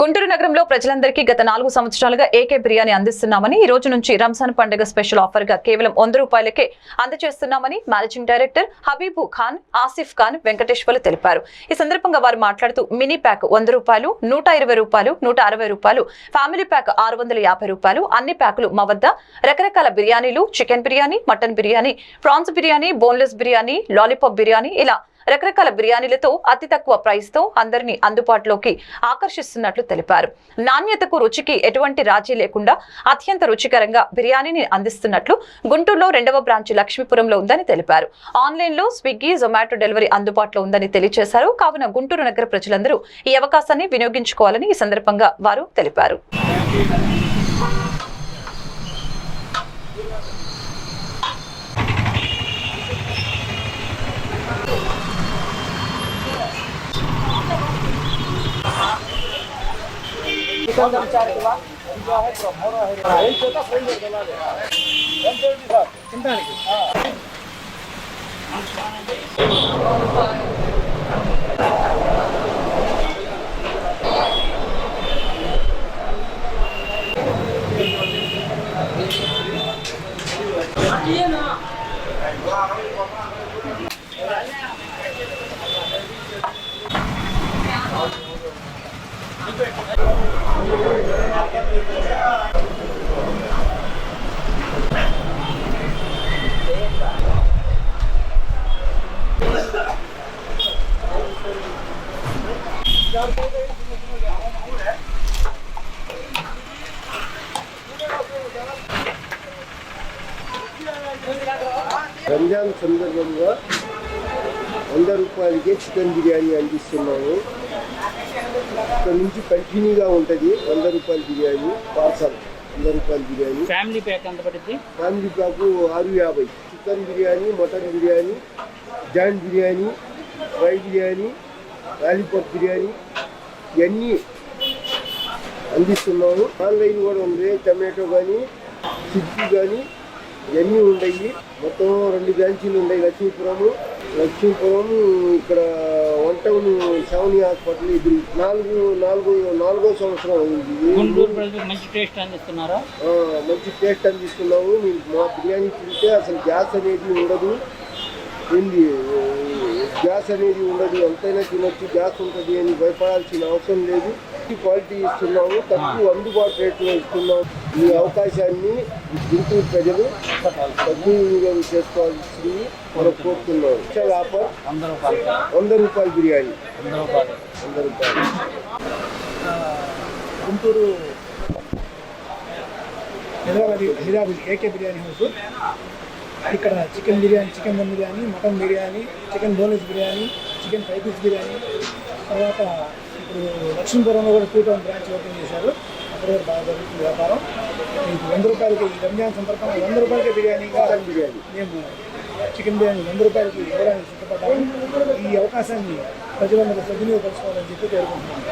గుంటూరు నగరంలో ప్రజలందరికీ గత నాలుగు సంవత్సరాలుగా ఏకే బిర్యానీ అందిస్తున్నామని ఈ రోజు నుంచి రంజాన్ పండుగ స్పెషల్ ఆఫర్గా కేవలం వంద రూపాయలకే అందజేస్తున్నామని మేనేజింగ్ డైరెక్టర్ హబీబు ఖాన్ ఆసిఫ్ ఖాన్ వెంకటేశ్వర్లు తెలిపారు. ఈ సందర్భంగా వారు మాట్లాడుతూ మినీ ప్యాక్ వంద రూపాయలు నూట ఇరవై రూపాయలు నూట అరవై రూపాయలు ఫ్యామిలీ ప్యాక్ ఆరు వందల యాభై రూపాయలు అన్ని ప్యాకులు మా వద్ద. రకరకాల బిర్యానీలు chicken biryani mutton biryani prawns biryani boneless biryani lollipop biryani ఇలా రకరకాల బిర్యానీలతో అతి తక్కువ ప్రైస్తో అందరినీ అందుబాటులోకి ఆకర్షిస్తున్నట్లు తెలిపారు. నాణ్యతకు రుచికి ఎటువంటి రాజీ లేకుండా అత్యంత రుచికరంగా బిర్యానీని అందిస్తున్నట్లు గుంటూరులో రెండవ బ్రాంచ్ లక్ష్మీపురంలో ఉందని తెలిపారు. ఆన్లైన్లో స్విగ్గీ జొమాటో డెలివరీ అందుబాటులో ఉందని తెలియజేశారు కావున గుంటూరు నగర ప్రజలందరూ ఈ అవకాశాన్ని వినియోగించుకోవాలని ఈ సందర్భంగా వారు తెలిపారు. Yeah, no. రంజాన్ సందర్భంగా వంద రూపాయలకి చికెన్ బిర్యానీ అందిస్తున్నాము. ఇక్కడ నుంచి కంటిన్యూగా ఉంటుంది వంద రూపాయల బిర్యానీ పార్సల్ వంద రూపాయల బిర్యానీ. ఫ్యామిలీ ప్యాక్ ఎంత పడుద్ది ఫ్యామిలీ ప్యాకు ఆరు యాభై. Chicken biryani mutton biryani joint biryani fry biryani lollipop biryani ఇవన్నీ అందిస్తున్నాము. ఆన్లైన్ కూడా ఉంది. టమాటో కానీ స్విగ్గీ కానీ ఇవన్నీ ఉన్నాయి. మొత్తం రెండు బ్రాంచీలు ఉన్నాయి లక్ష్మీపురము. లక్ష్మీపురం ఇక్కడ వన్ టౌన్ శవని హాస్పిటల్ ఎదురు నాలుగు నాలుగు నాలుగో సంవత్సరం అయింది. ఇది. మంచి టేస్ట్ అందిస్తున్నారా? మంచి టేస్ట్ అందిస్తున్నాము. మీరు మా బిర్యానీ తింటే అసలు గ్యాస్ అనేది ఉండదు. ఏంది? గ్యాస్ అనేది ఉండదు. ఎంతైనా తినొచ్చు. గ్యాస్ ఉంటుంది అని భయపడాల్సిన అవసరం లేదు. ఈ క్వాలిటీ ఇస్తున్నాము. తక్కువ అందుబాటు రేట్లో ఇస్తున్నాము. ఈ అవకాశాన్ని గుంటూరు ప్రజలు సద్వినియోగం చేసుకోవాల్సింది మనం కోరుతున్నాం చాలా ఆఫర్ వంద రూపాయలు రూపాయల బిర్యానీ. వంద రూపాయలు. వంద రూపాయలు గుంటూరు హైదరాబాద్ హైదరాబాద్ ఏకే బిర్యానీ హౌస్. ఇక్కడ chicken biryani chicken dum biryani mutton biryani chicken bones biryani chicken fry piece biryani. తర్వాత ఇప్పుడు లక్ష్మీపురంలో కూడా టూ టౌన్ బ్రాంచ్ ఓపెన్ చేశారు. అక్కడ కూడా బాగా జరుగుతుంది వ్యాపారం. మీకు వంద రూపాయలకి ఈ రంజాన్ సందర్భంగా వంద రూపాయలకి బిర్యానీగా మటన్ బిర్యానీ. మేము చికెన్ బిర్యానీ వంద రూపాయలకి ఇవ్వడానికి సిద్ధపడ్డాము. ఈ అవకాశాన్ని ప్రజలందరూ సద్వినియోగపరచుకోవాలని చెప్పి కోరుకుంటున్నాను.